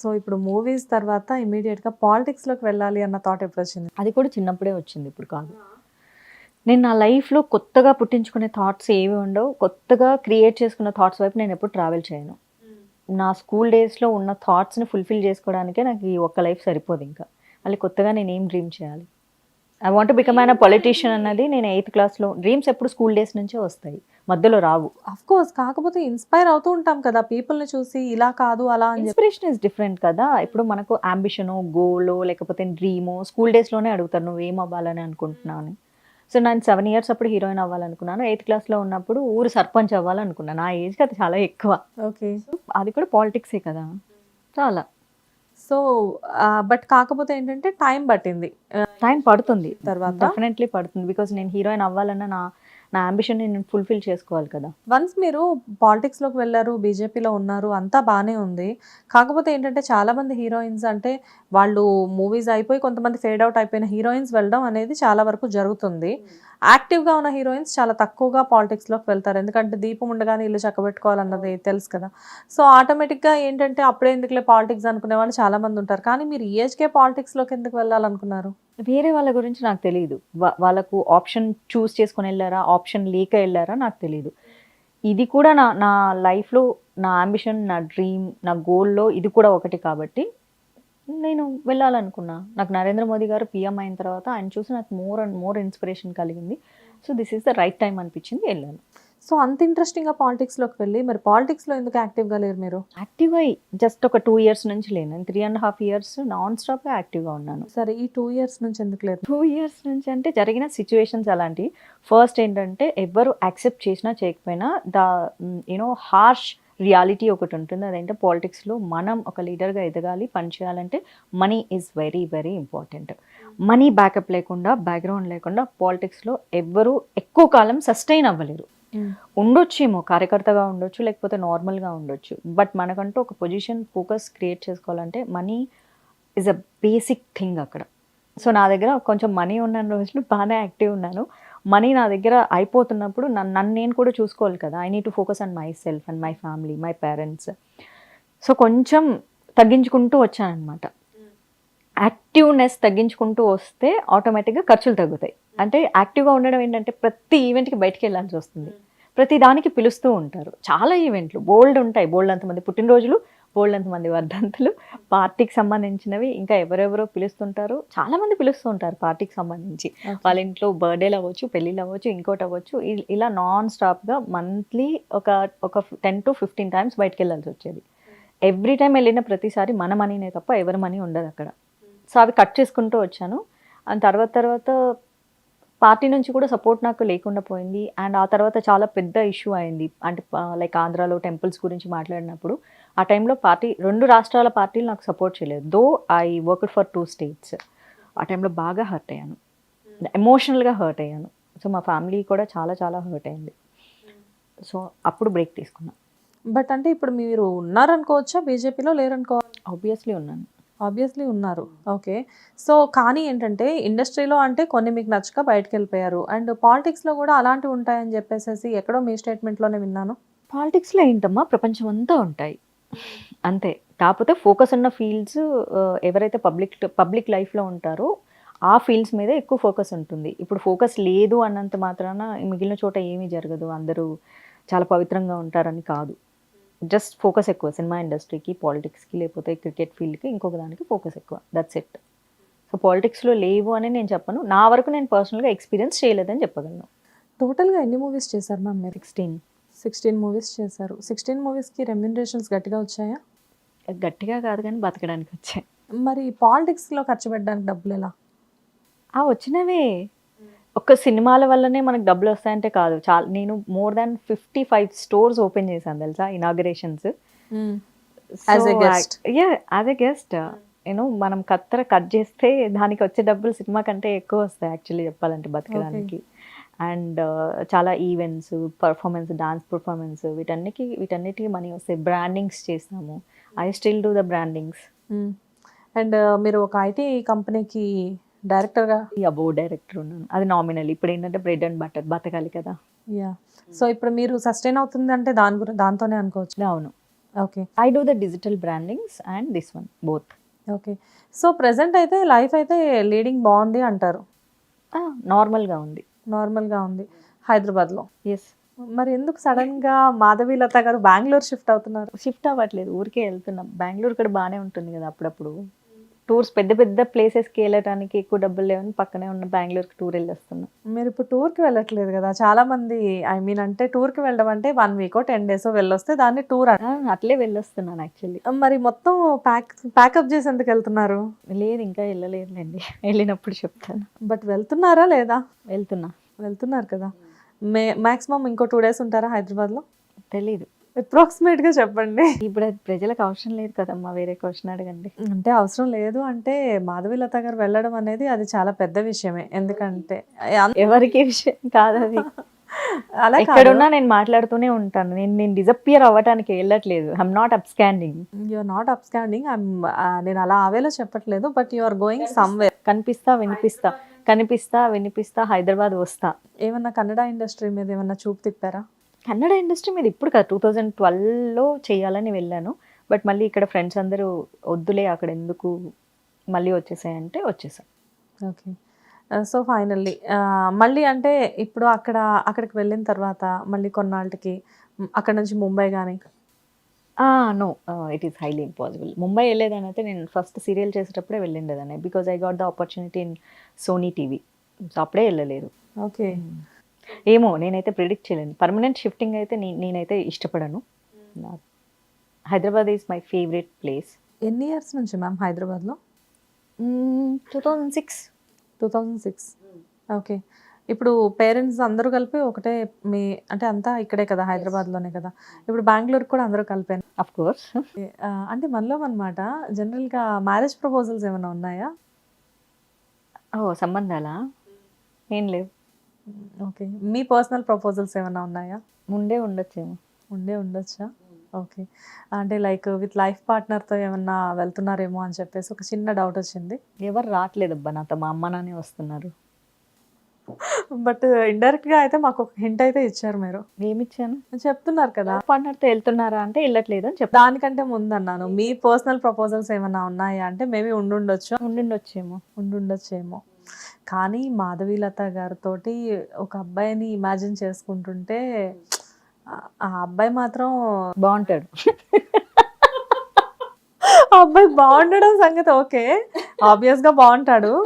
So ఇప్పుడు movies తర్వాత ఇమీడియట్గా పాలిటిక్స్లోకి వెళ్ళాలి అన్న థాట్ ఎప్పుడు వచ్చింది అది కూడా చిన్నప్పుడే వచ్చింది ఇప్పుడు కాదు. నేను నా లైఫ్లో కొత్తగా పుట్టించుకునే థాట్స్ ఏవి ఉండవు. కొత్తగా క్రియేట్ చేసుకున్న థాట్స్ వైపు నేను ఎప్పుడు ట్రావెల్ చేయను. నా స్కూల్ డేస్లో ఉన్న థాట్స్ని ఫుల్ఫిల్ చేసుకోవడానికే నాకు ఈ ఒక్క లైఫ్ సరిపోదు ఇంకా. మళ్ళీ కొత్తగా నేను ఏం డ్రీమ్ చేయాలి? ఐ వాంట్ బికమ్ అయిన పొలిటీషియన్ అన్నది నేను ఎయిత్ క్లాస్లో డ్రీమ్స్ ఎప్పుడు స్కూల్ డేస్ నుంచే వస్తాయి. మధ్యలో రావు. అఫ్ కోర్స్ కాకపోతే ఇన్స్పైర్ అవుతూ ఉంటాం కదా పీపుల్ని చూసి ఇలా కాదు అలా అని ఇన్స్పిరేషన్ ఇస్ డిఫరెంట్ కదా. ఇప్పుడు మనకు అంబిషన్ గోలో లేకపోతే డ్రీమో స్కూల్ డేస్లోనే అడుగుతారు నువ్వు ఏం అవ్వాలని అనుకుంటున్నావు అని. సో నేను సెవెన్ ఇయర్స్ అప్పుడు హీరోయిన్ అవ్వాలనుకున్నాను. ఎయిత్ క్లాస్లో ఉన్నప్పుడు ఊరు సర్పంచ్ అవ్వాలనుకున్నాను. నా ఏజ్కి అది చాలా ఎక్కువ. ఓకే అది కూడా పాలిటిక్సే కదా. చాలా. సో బట్ కాకపోతే ఏంటంటే టైం పట్టింది. టైం పడుతుంది. తర్వాత? డెఫినెట్లీ పడుతుంది. బికాస్ నేను హీరోయిన్ అవ్వాలన్న నా నా అంబిషన్ నేను ఫుల్ఫిల్ చేసుకోవాలి కదా. వన్స్ మీరు పాలిటిక్స్లోకి వెళ్ళారు బీజేపీలో ఉన్నారు అంతా బాగానే ఉంది. కాకపోతే ఏంటంటే చాలా మంది హీరోయిన్స్ అంటే వాళ్ళు మూవీస్ అయిపోయి కొంతమంది ఫేడ్ అవుట్ అయిపోయిన హీరోయిన్స్ వెళ్ళడం అనేది చాలా వరకు జరుగుతుంది. యాక్టివ్గా ఉన్న హీరోయిన్స్ చాలా తక్కువగా పాలిటిక్స్లోకి వెళ్తారు. ఎందుకంటే దీపం ఉండగానే ఇల్లు చక్కబెట్టుకోవాలన్నది తెలుసు కదా. సో ఆటోమేటిక్గా ఏంటంటే అప్పుడే ఎందుకులే పాలిటిక్స్ అనుకునే వాళ్ళు చాలామంది ఉంటారు. కానీ మీరు ఈ పాలిటిక్స్లోకి ఎందుకు వెళ్ళాలనుకున్నారు? వేరే వాళ్ళ గురించి నాకు తెలియదు వాళ్ళకు ఆప్షన్ చూస్ చేసుకొని వెళ్ళారా ఆప్షన్ లేక వెళ్ళారా నాకు తెలియదు ఇది కూడా నా నా లైఫ్లో నా అంబిషన్ నా డ్రీమ్ నా గోల్లో ఇది కూడా ఒకటి కాబట్టి నేను వెళ్ళాలనుకున్నా. నాకు నరేంద్ర మోదీ గారు పిఎం అయిన తర్వాత ఆయన చూసి నాకు మోర్ అండ్ మోర్ ఇన్స్పిరేషన్ కలిగింది. So this is the right time అనిపించింది వెళ్ళాను. సో అంత ఇంట్రెస్టింగ్గా పాలిటిక్స్లోకి వెళ్ళి మరి పాలిటిక్స్లో ఎందుకు యాక్టివ్గా లేరు మీరు? యాక్టివ్గా జస్ట్ ఒక టూ ఇయర్స్ నుంచి లేను. Three and half years non స్టాప్గా యాక్టివ్గా ఉన్నాను. సరే ఈ టూ ఇయర్స్ నుంచి ఎందుకు లేదు టూ ఇయర్స్ నుంచి అంటే జరిగిన సిచ్యువేషన్స్ అలాంటివి. ఫస్ట్ ఏంటంటే ఎవరు యాక్సెప్ట్ చేసినా చేయకపోయినా ద యూనో హార్ష్ రియాలిటీ ఒకటి ఉంటుంది. అదేంటే పాలిటిక్స్లో మనం ఒక లీడర్గా ఎదగాలి పనిచేయాలంటే money is very very important. Money backup లేకుండా బ్యాక్గ్రౌండ్ లేకుండా పాలిటిక్స్లో ఎవ్వరూ ఎక్కువ కాలం సస్టైన్ అవ్వలేరు. ఉండొచ్చేమో కార్యకర్తగా ఉండొచ్చు లేకపోతే నార్మల్గా ఉండొచ్చు. బట్ మనకంటూ ఒక పొజిషన్ ఫోకస్ క్రియేట్ చేసుకోవాలంటే money is a basic thing అక్కడ. సో నా దగ్గర కొంచెం మనీ ఉన్న రోజులు బాగానే యాక్టివ్ ఉన్నాను. మనీ నా దగ్గర అయిపోతున్నప్పుడు నన్ను నన్ను నేను కూడా చూసుకోవాలి కదా. I need to focus on myself and my family my parents so కొంచెం తగ్గించుకుంటూ వచ్చానమాట యాక్టివ్నెస్ తగ్గించుకుంటూ వస్తే ఆటోమేటిక్గా ఖర్చులు తగ్గుతాయి. అంటే యాక్టివ్గా ఉండడం ఏంటంటే ప్రతి ఈవెంట్కి బయటికి వెళ్ళాల్సి వస్తుంది. ప్రతి దానికి పిలుస్తూ ఉంటారు. చాలా ఈవెంట్లు బోల్డ్ ఉంటాయి. బోల్డ్ అంతమంది పుట్టినరోజులు బోల్డ్ అంతమంది వర్ధంతులు. పార్టీకి సంబంధించినవి ఇంకా ఎవరెవరో పిలుస్తుంటారు. చాలా మంది పిలుస్తూ ఉంటారు పార్టీకి సంబంధించి. వాళ్ళ ఇంట్లో బర్త్డేలు అవ్వచ్చు పెళ్ళిళ్ళు అవ్వచ్చు ఇంకోటి అవ్వచ్చు. ఇలా నాన్ స్టాప్గా మంత్లీ ఒక ఒక టెన్ టు ఫిఫ్టీన్ టైమ్స్ బయటకు వెళ్ళాల్సి వచ్చేది. ఎవ్రీ టైం వెళ్ళిన ప్రతిసారి మన మనీనే తప్ప ఎవరి మనీ ఉండదు అక్కడ. సో అవి కట్ చేసుకుంటూ వచ్చాను. అండ్ తర్వాత తర్వాత పార్టీ నుంచి కూడా సపోర్ట్ నాకు లేకుండా పోయింది. అండ్ ఆ తర్వాత చాలా పెద్ద ఇష్యూ అయింది. అంటే లైక్ ఆంధ్రాలో టెంపుల్స్ గురించి మాట్లాడినప్పుడు ఆ టైంలో పార్టీ రెండు రాష్ట్రాల పార్టీలు నాకు సపోర్ట్ చేయలేదు. Though I work for two states ఆ టైంలో బాగా హర్ట్ అయ్యాను. ఎమోషనల్గా హర్ట్ అయ్యాను. సో మా ఫ్యామిలీ కూడా చాలా చాలా హర్ట్ అయింది. సో అప్పుడు బ్రేక్ తీసుకున్నాను బట్ అంటే ఇప్పుడు మీరు ఉన్నారనుకోవచ్చా? బీజేపీలో లేరనుకోవాలి ఆబ్వియస్లీ ఉన్నాను. ఆబ్వియస్లీ ఉన్నారు. ఓకే సో కానీ ఏంటంటే ఇండస్ట్రీలో అంటే కొన్ని మీకు నచ్చక బయటకు వెళ్ళిపోయారు అండ్ పాలిటిక్స్లో కూడా అలాంటివి ఉంటాయని చెప్పేసి ఎక్కడో మీ స్టేట్మెంట్లోనే విన్నాను. పాలిటిక్స్లో ఏంటమ్మా? ప్రపంచం అంతా ఉంటాయి. అంతే. కాకపోతే ఫోకస్ ఉన్న ఫీల్డ్స్ ఎవరైతే పబ్లిక్ పబ్లిక్ లైఫ్లో ఉంటారో ఆ ఫీల్డ్స్ మీద ఎక్కువ ఫోకస్ ఉంటుంది. ఇప్పుడు ఫోకస్ లేదు అన్నంత మాత్రాన మిగిలిన చోట ఏమీ జరగదు. అందరూ చాలా పవిత్రంగా ఉంటారని కాదు. జస్ట్ ఫోకస్ ఎక్కువ సినిమా ఇండస్ట్రీకి పాలిటిక్స్కి లేకపోతే క్రికెట్ ఫీల్డ్కి ఇంకొక దానికి ఫోకస్ ఎక్కువ. దట్స్ ఇట్ సో పాలిటిక్స్లో లేవు అని నేను చెప్పను. నా వరకు నేను పర్సనల్గా ఎక్స్పీరియన్స్ చేయలేదని చెప్పగలను. టోటల్గా ఎన్ని మూవీస్ చేశారు మ్యామ్ మీరు? సిక్స్టీన్ సిక్స్టీన్ మూవీస్ చేశారు. సిక్స్టీన్ మూవీస్కి రెమ్యునరేషన్స్ గట్టిగా వచ్చాయా? గట్టిగా కాదు కానీ బతకడానికి వచ్చాయి. మరి పాలిటిక్స్లో ఖర్చు పెట్టడానికి డబ్బులు ఎలా? ఆ వచ్చినవే. ఒక్క సినిమాల వల్లనే మనకు డబ్బులు వస్తాయంటే కాదు. చాలా నేను more than fifty five stores open చేశాను తెలుసా inaugurations. Yeah as a guest నేను మనం కత్తెర కట్ చేస్తే దానికి వచ్చే డబ్బులు సినిమా కంటే ఎక్కువ వస్తాయి యాక్చువల్లీ చెప్పాలంటే బతకడానికి అండ్ చాలా ఈవెంట్స్ పర్ఫార్మెన్స్ డాన్స్ పర్ఫార్మెన్స్ వీటన్నికి వీటన్నిటికీ మనీ వస్తాయి బ్రాండింగ్స్ చేస్తాము. I still do the brandings and మీరు ఒక ఐటీ కంపెనీకి డైరెక్టర్గా? అబో డైరెక్టర్ ఉన్నాను. అది నామినల్ ఇప్పుడు ఏంటంటే బ్రెడ్ అండ్ బటర్ బతకాలి కదా. యా సో ఇప్పుడు మీరు సస్టైన్ అవుతుంది అంటే దాని గురించి దాంతోనే అనుకోవచ్చు. అవును. Okay I do the digital brandings and this one both okay so present అయితే లైఫ్ అయితే లీడింగ్ బాగుంది అంటారు? నార్మల్గా ఉంది. నార్మల్గా ఉంది. హైదరాబాద్లో? ఎస్ మరి ఎందుకు సడన్గా మాధవి లత గారు బెంగళూరు షిఫ్ట్ అవుతున్నారు? షిఫ్ట్ అవ్వట్లేదు. ఊరికే వెళ్తున్నాం. బెంగళూరు కూడా బాగానే ఉంటుంది కదా అప్పుడప్పుడు. టూర్స్ పెద్ద పెద్ద ప్లేసెస్కి వెళ్ళడానికి ఎక్కువ డబ్బులు లేవని పక్కనే ఉన్న బెంగళూరుకి టూర్ వెళ్ళొస్తున్నాం. మీరు ఇప్పుడు టూర్కి వెళ్ళట్లేదు కదా? చాలా మంది ఐ మీన్ అంటే టూర్కి వెళ్ళడం అంటే వన్ వీకో టెన్ డేస్ వెళ్ళొస్తే దాన్ని టూర్ అట్లే వెళ్ళొస్తున్నాను యాక్చువల్లీ మరి మొత్తం ప్యాక్ ప్యాకప్ చేసి ఎందుకు వెళ్తున్నారు? లేదు ఇంకా వెళ్ళలేదులేండి. వెళ్ళినప్పుడు చెప్తాను. బట్ వెళ్తున్నారా లేదా? వెళ్తున్నా. వెళ్తున్నారు కదా? మే మాక్సిమం ఇంకో టూ డేస్ ఉంటారా హైదరాబాద్లో? తెలీదు. అప్రాక్సిమేట్గా చెప్పండి. ఇప్పుడు అది ప్రజలకు అవసరం లేదు కదమ్మా వేరే క్వశ్చన్ అడగండి. అంటే అవసరం లేదు అంటే మాధవి లత గారు వెళ్ళడం అనేది అది చాలా పెద్ద విషయమే. ఎందుకంటే ఎవరికి విషయం కాదు అది. అలా నేను మాట్లాడుతూనే ఉంటాను. నేను నేను డిజపియర్ అవ్వడానికి వెళ్ళట్లేదు. I'm not absconding you're not absconding నేను అలా ఆవేలో చెప్పట్లేదు but you are going somewhere కనిపిస్తా వినిపిస్తా. కనిపిస్తా వినిపిస్తా హైదరాబాద్ వస్తా. ఏమన్నా కన్నడ ఇండస్ట్రీ మీద ఏమన్నా చూపు తిప్పారా? కన్నడ ఇండస్ట్రీ మీద ఇప్పుడు కదా టూ థౌజండ్ ట్వెల్వ్లో చేయాలని వెళ్ళాను. బట్ మళ్ళీ ఇక్కడ ఫ్రెండ్స్ అందరూ వద్దులే అక్కడ ఎందుకు మళ్ళీ వచ్చేసాయంటే వచ్చేసాం. ఓకే. సో ఫైనల్లీ మళ్ళీ అంటే ఇప్పుడు అక్కడ అక్కడికి వెళ్ళిన తర్వాత మళ్ళీ కొన్నాళ్ళకి అక్కడ నుంచి ముంబై కానీ no it is highly impossible Mumbai వెళ్ళేదాని అయితే నేను ఫస్ట్ సీరియల్ చేసేటప్పుడే వెళ్ళిండేదాన్ని because I got the opportunity in Sony TV so అప్పుడే వెళ్ళలేదు. ఓకే. ఏమో నేనైతే ప్రిడిక్ట్ చేయలేను. పర్మనెంట్ షిఫ్టింగ్ అయితే నేనైతే ఇష్టపడను. Hyderabad is my favourite place ఎన్ని ఇయర్స్ నుంచి మ్యామ్ హైదరాబాద్లో two thousand six two thousand six okay ఇప్పుడు పేరెంట్స్ అందరూ కలిపి ఒకటే మీ అంటే అంతా ఇక్కడే కదా హైదరాబాద్లోనే కదా. ఇప్పుడు బెంగళూరు కూడా అందరూ కలిపాను అఫ్ కోర్స్ అంటే మనలో అనమాట జనరల్గా మ్యారేజ్ ప్రపోజల్స్ ఏమైనా ఉన్నాయా? ఓ సంబంధాలా? ఏం లేవు. ఓకే. మీ పర్సనల్ ప్రపోజల్స్ ఏమైనా ఉన్నాయా? ముందే ఉండొచ్చేమో. ఉండే ఉండొచ్చా? ఓకే. అంటే లైక్ విత్ లైఫ్ పార్ట్నర్తో ఏమన్నా వెళ్తున్నారేమో అని చెప్పేసి ఒక చిన్న డౌట్ వచ్చింది. ఎవరు రావట్లేదబ్బా నాతో మా అమ్మ నాన్నే వస్తున్నారు. బట్ ఇండైరెక్ట్గా అయితే మాకు ఒక హింట్ అయితే ఇచ్చారు మీరు. ఏమిచ్చాను? చెప్తున్నారు కదా. పార్ట్నర్తో వెళ్తున్నారా అంటే వెళ్ళట్లేదు అని చెప్పి. దానికంటే ముందు అన్నాను. మీ పర్సనల్ ప్రపోజల్స్ ఏమైనా ఉన్నాయా? అంటే మేబీ ఉండుండొచ్చు. ఉండిండొచ్చేమో. ఉండుండొచ్చేమో. కానీ మాధవీలత గారితో ఒక అబ్బాయిని ఇమాజిన్ చేసుకుంటుంటే ఆ- అబ్బాయి మాత్రం బాగుంటాడు. అబ్బాయి బాగుండడం సంగతి ఓకే. ఆబ్వియస్గా బాగుంటాడు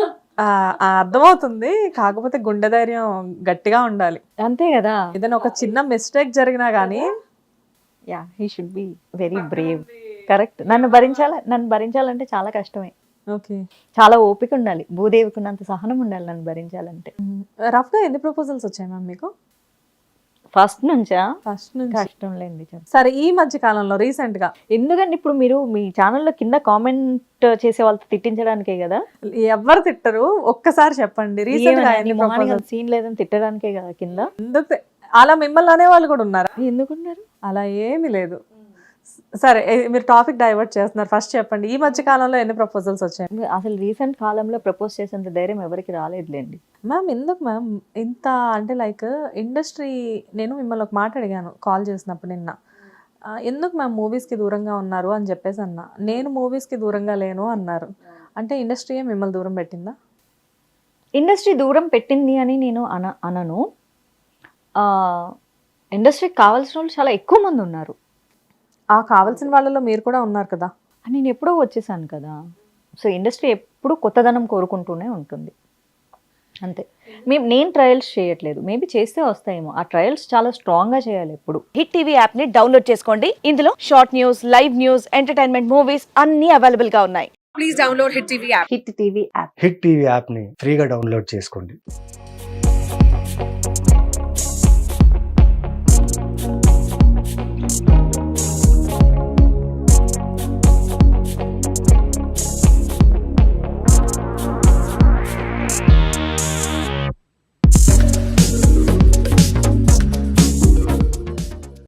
అర్థమవుతుంది. కాకపోతే గుండె ధైర్యం గట్టిగా ఉండాలి. అంతే కదా? ఏదైనా ఒక చిన్న మిస్టేక్ జరిగినా కానీ yeah he should be very brave. Correct. నన్ను భరించాల నన్ను భరించాలంటే చాలా కష్టమే. చాలా ఓపిక ఉండాలి. భూదేవికి ఉన్నంత సహనం ఉండాలి నన్ను భరించాలంటే. రఫ్గా ఎన్ని ప్రపోజల్స్ వచ్చాయి మ్యామ్ మీకు? ఫస్ట్ నుంచా? ఫస్ట్ నుంచి. కష్టం లేండి. సరే ఈ మధ్య కాలంలో రీసెంట్గా ఎందుకంటే ఇప్పుడు మీరు మీ ఛానల్లో కింద కామెంట్ చేసే వాళ్ళతో తిట్టించడానికే కదా? ఎవరు తిట్టరు? ఒక్కసారి చెప్పండి. రీసెంట్గా సీన్ లేదని తిట్టడానికే కదా కింద? అలా మిమ్మల్ని అనే వాళ్ళు కూడా ఉన్నారా? ఎందుకున్నారు అలా ఏమీ లేదు. సరే మీరు టాపిక్ డైవర్ట్ చేస్తున్నారు. ఫస్ట్ చెప్పండి ఈ మధ్య కాలంలో ఎన్ని ప్రపోజల్స్ వచ్చాయి? అసలు రీసెంట్ కాలంలో ప్రపోజ్ చేసేంత ధైర్యం ఎవరికి రాలేదులేండి. మ్యామ్ ఎందుకు మ్యామ్? ఇంత అంటే లైక్ ఇండస్ట్రీ నేను మిమ్మల్ని ఒక మాట అడిగాను కాల్ చేసినప్పుడు నిన్న. ఎందుకు మ్యామ్ మూవీస్కి దూరంగా ఉన్నారు అని చెప్పేసి అన్న. నేను మూవీస్కి దూరంగా లేను అన్నారు. అంటే ఇండస్ట్రీయే మిమ్మల్ని దూరం పెట్టిందా? ఇండస్ట్రీ దూరం పెట్టింది అని నేను అన అనను. ఇండస్ట్రీకి కావాల్సిన వాళ్ళు చాలా ఎక్కువ మంది ఉన్నారు. ఆ కావాల్సిన వాళ్ళలో మీరు కూడా ఉన్నారు కదా. నేను ఎప్పుడో వచ్చేసాను కదా. సో ఇండస్ట్రీ ఎప్పుడు కొత్తదనం కోరుకుంటూనే ఉంటుంది. అంతే. మేము నేను ట్రయల్స్ చేయట్లేదు. మేబీ చేస్తే వస్తాయేమో. ఆ ట్రయల్స్ చాలా స్ట్రాంగ్గా చేయాలి ఎప్పుడు. హిట్ టీవీ యాప్ని డౌన్లోడ్ చేసుకోండి. ఇందులో short news live news entertainment movies అన్ని అవైలబుల్గా ఉన్నాయి hit TV app. Hit TV యాప్ని ఫ్రీగా డౌన్లోడ్ చేసుకోండి.